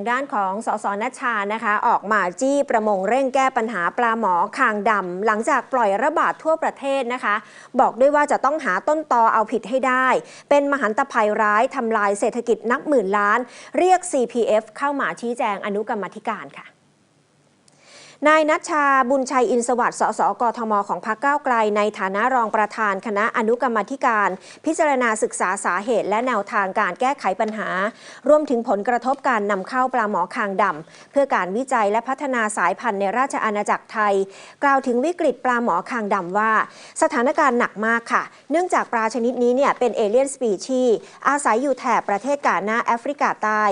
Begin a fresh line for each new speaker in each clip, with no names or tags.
างด้านของสสนัชชานะคะ ออกมาจี้ประมงเร่งแก้ปัญหาปลาหมอคางดำหลังจากปล่อยระบาดทั่วประเทศนะคะ บอกด้วยว่าจะต้องหาต้นตอเอาผิดให้ได้ เป็นมหันตภัยร้ายทำลายเศรษฐกิจนับหมื่นล้าน เรียก CPF เข้ามาชี้แจงอนุกรรมธิการค่ะ นายนัชชาบุญชัยอินสวัสดิ์สสกทมของพรรคก้าวไกล ในฐานะรองประธานคณะอนุกรรมธิการ พิจารณาศึกษาสาเหตุ และแนวทางการแก้ไขปัญหา รวมถึงผลกระทบการนำเข้าปลาหมอคางดำเพื่อการวิจัยและพัฒนาสายพันธุ์ในราชอาณาจักรไทย กล่าวถึงวิกฤตปลาหมอคางดำว่า สถานการณ์หนักมากค่ะ เนื่องจากปลาชนิดนี้เนี่ยเป็นเอเลียนสปีชีอาศัยอยู่แถบประเทศกาหน้าแอฟริกาใต้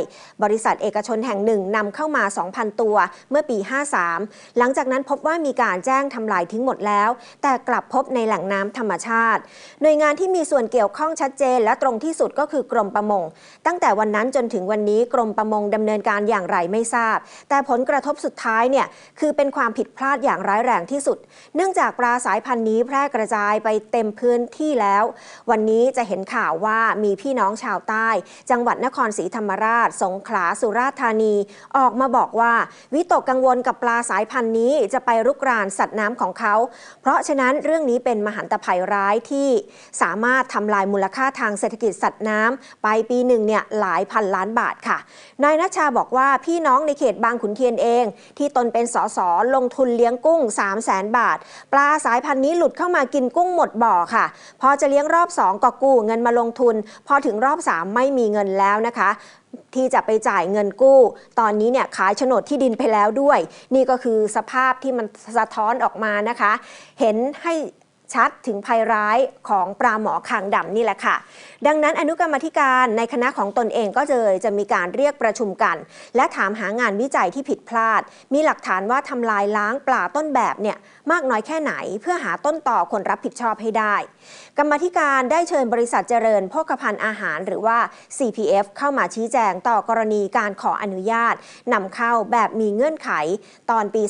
บริษัทเอกชนแห่งหนึ่งนำเข้ามา 2,000 ตัว เมื่อปี 53หลังจากนั้นพบว่ามีการแจ้งทำลายทิ้งหมดแล้ว แต่กลับพบในแหล่งน้ำธรรมชาติ หน่วยงานที่มีส่วนเกี่ยวข้องชัดเจน และตรงที่สุดก็คือกรมประมง ตั้งแต่วันนั้นจนถึงวันนี้กรมประมงดำเนินการอย่างไรไม่ทราบ แต่ผลกระทบสุดท้ายเนี่ยคือเป็นความผิดพลาดอย่างร้ายแรงที่สุด เนื่องจากปลาสายพันธุ์นี้แพร่กระจายไปเต็มพื้นที่แล้ว วันนี้จะเห็นข่าวว่ามีพี่น้องชาวใต้ จังหวัดนครศรีธรรมราช สงขลา สุราษฎร์ธานี ออกมาบอกว่า วิตกกังวลกับปลาสายพันธุ์นี้จะไปรุกรานสัตว์น้ำของเขา เพราะฉะนั้นเรื่องนี้เป็นมหันตภัยร้ายที่สามารถทำลายมูลค่าทางเศรษฐกิจสัตว์น้ำไปปีหนึ่งเนี่ยหลายพันล้านบาทค่ะ นายนัชชาบอกว่าพี่น้องในเขตบางขุนเทียนเอง ที่ตนเป็นสสลงทุนเลี้ยงกุ้ง 3 0 0แสนบาท ปลาสายพันธุ์นี้หลุดเข้ามากินกุ้งหมดบ่อค่ะ พอจะเลี้ยงรอบ 2ก็กู้เงินมาลงทุน พอถึงรอบ 3 ไม่มีเงินแล้วนะคะที่จะไปจ่ายเงินกู้ ตอนนี้เนี่ยขายโฉนดที่ดินไปแล้วด้วย นี่ก็คือสภาพที่มันสะท้อนออกมานะคะ เห็นให้ ชัดถึงภัยร้ายของปลาหมอคางดำนี่แหละค่ะ ดังนั้นอนุกรรมธิการในคณะของตนเองก็เลยจะมีการเรียกประชุมกัน และถามหางานวิจัยที่ผิดพลาด มีหลักฐานว่าทำลายล้างปลาต้นแบบเนี่ยมากน้อยแค่ไหนเพื่อหาต้นต่อคนรับผิดชอบให้ได้ กรรมธิการได้เชิญบริษัทเจริญโภคภัณฑ์อาหารหรือว่า CPF เข้ามาชี้แจงต่อกรณีการขออนุญาตนำเข้าแบบมีเงื่อนไขตอนปี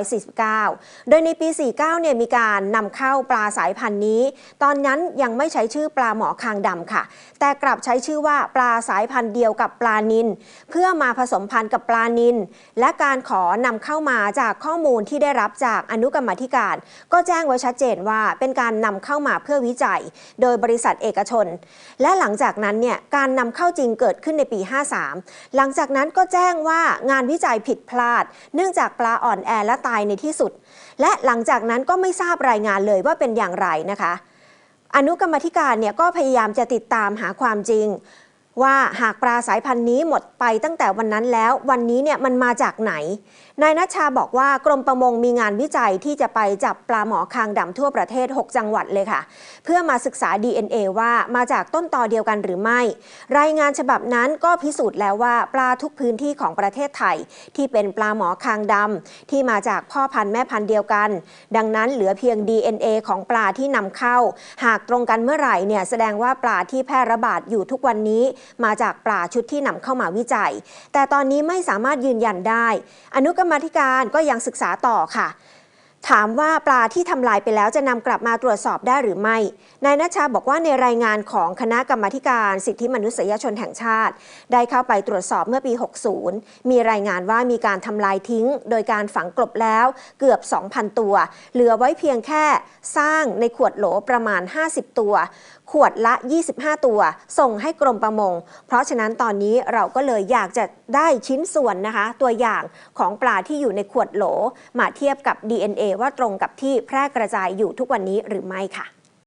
2549 โดยในปี 49 เนี่ยมีการนำเข้าปลาสายพันธุ์นี้ ตอนนั้นยังไม่ใช้ชื่อปลาหมอคางดำค่ะ แต่กลับใช้ชื่อว่าปลาสายพันธุ์เดียวกับปลานิน เพื่อมาผสมพันธุ์กับปลานิน และการขอนำเข้ามาจากข้อมูลที่ได้รับจากอนุกรรมธิการ ก็แจ้งไว้ชัดเจนว่าเป็นการนำเข้ามาเพื่อวิจัย โดยบริษัทเอกชน และหลังจากนั้นเนี่ยการนำเข้าจริงเกิดขึ้นในปี 53 หลังจากนั้นก็แจ้งว่างานวิจัยผิดพลาด เนื่องจากปลาอ่อนแอและตายในที่สุด และหลังจากนั้นก็ไม่ทราบรายงานเลยว่าเป็นอย่างไรนะคะ อนุกรรมธิการเนี่ยก็พยายามจะติดตามหาความจริง ว่าหากปลาสายพันธุ์นี้หมดไปตั้งแต่วันนั้นแล้ว วันนี้เนี่ยมันมาจากไหน นายนัชชาบอกว่ากรมประมงมีงานวิจัยที่จะไปจับปลาหมอคางดำทั่วประเทศ 6 จังหวัดเลยค่ะ เพื่อมาศึกษา DNA ว่ามาจากต้นตอเดียวกันหรือไม่ รายงานฉบับนั้นก็พิสูจน์แล้วว่าปลาทุกพื้นที่ของประเทศไทย ที่เป็นปลาหมอคางดำที่มาจากพ่อพันธุ์แม่พันธุ์เดียวกัน ดังนั้นเหลือเพียง DNA ของปลาที่นำเข้า หากตรงกันเมื่อไหร่เนี่ยแสดงว่าปลาที่แพร่ระบาดอยู่ทุกวันนี้มาจากปลาชุดที่นำเข้ามาวิจัย แต่ตอนนี้ไม่สามารถยืนยันได้ อนุกรรมธิการก็ยังศึกษาต่อค่ะ ถามว่าปลาที่ทำลายไปแล้วจะนำกลับมาตรวจสอบได้หรือไม่ นายนัชชาบอกว่าในรายงานของคณะกรรมาการสิทธิมนุษยชนแห่งชาติ ได้เข้าไปตรวจสอบเมื่อปี 60 มีรายงานว่ามีการทำลายทิ้ง โดยการฝังกลบแล้วเกือบ 2,000 ตัว เหลือไว้เพียงแค่สร้างในขวดโหลประมาณ 50 ตัว ขวดละ 25 ตัว ส่งให้กรมประมง เพราะฉะนั้นตอนนี้เราก็เลยอยากจะได้ชิ้นส่วนนะคะ ตัวอย่างของปลาที่อยู่ในขวดโหลมาเทียบกับ DNA ว่าตรงกับที่แพร่กระจายอยู่ทุกวันนี้หรือไม่ค่ะ